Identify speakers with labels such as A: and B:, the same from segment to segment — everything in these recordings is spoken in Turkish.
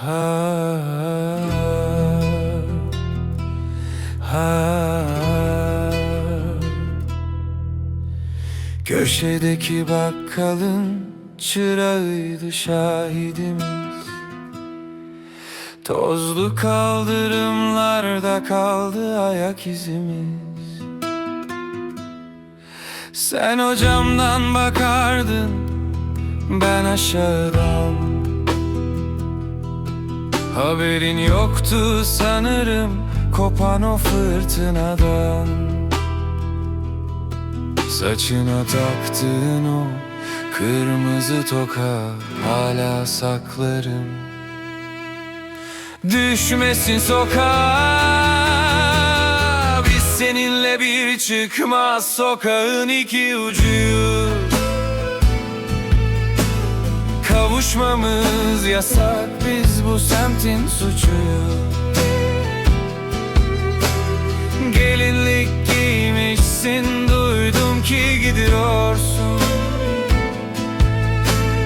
A: Ha. Köşedeki bakkalın çırağıydı şahidimiz. Tozlu kaldırımlarda kaldı ayak izimiz. Sen o camdan bakardın ben aşağıdan Haberin yoktu sanırım kopan o fırtınadan. Saçına taktığın o kırmızı toka hala saklarım. Düşmesin sokağa Biz seninle bir çıkmaz. Sokağın iki ucuyuz Kavuşmamız yasak biz bu semtin suçuyuz Gelinlik giymişsin duydum ki gidiyorsun.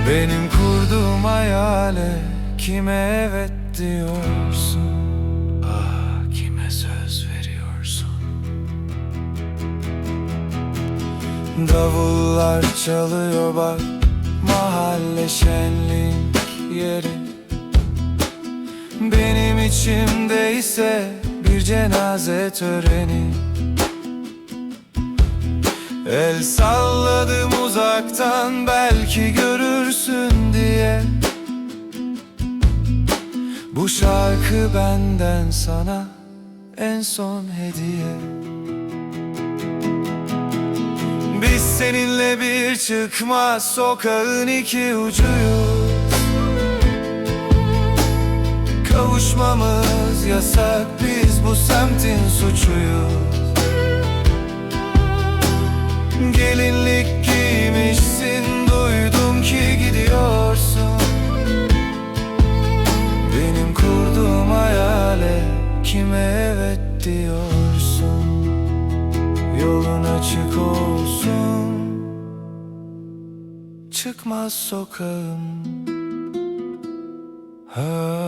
A: Benim kurduğum hayale kime evet diyorsun? Ah kime söz veriyorsun? Davullar çalıyor bak mahalle şenlik yeri. Benim içimde ise bir cenaze töreni. El salladım uzaktan belki görürsün diye. Bu şarkı benden sana en son hediye seninle bir çıkmaz sokağın iki ucuyuz Kavuşmamız yasak biz bu semtin suçuyuz Yolun açık olsun. Çıkmaz sokağım Ha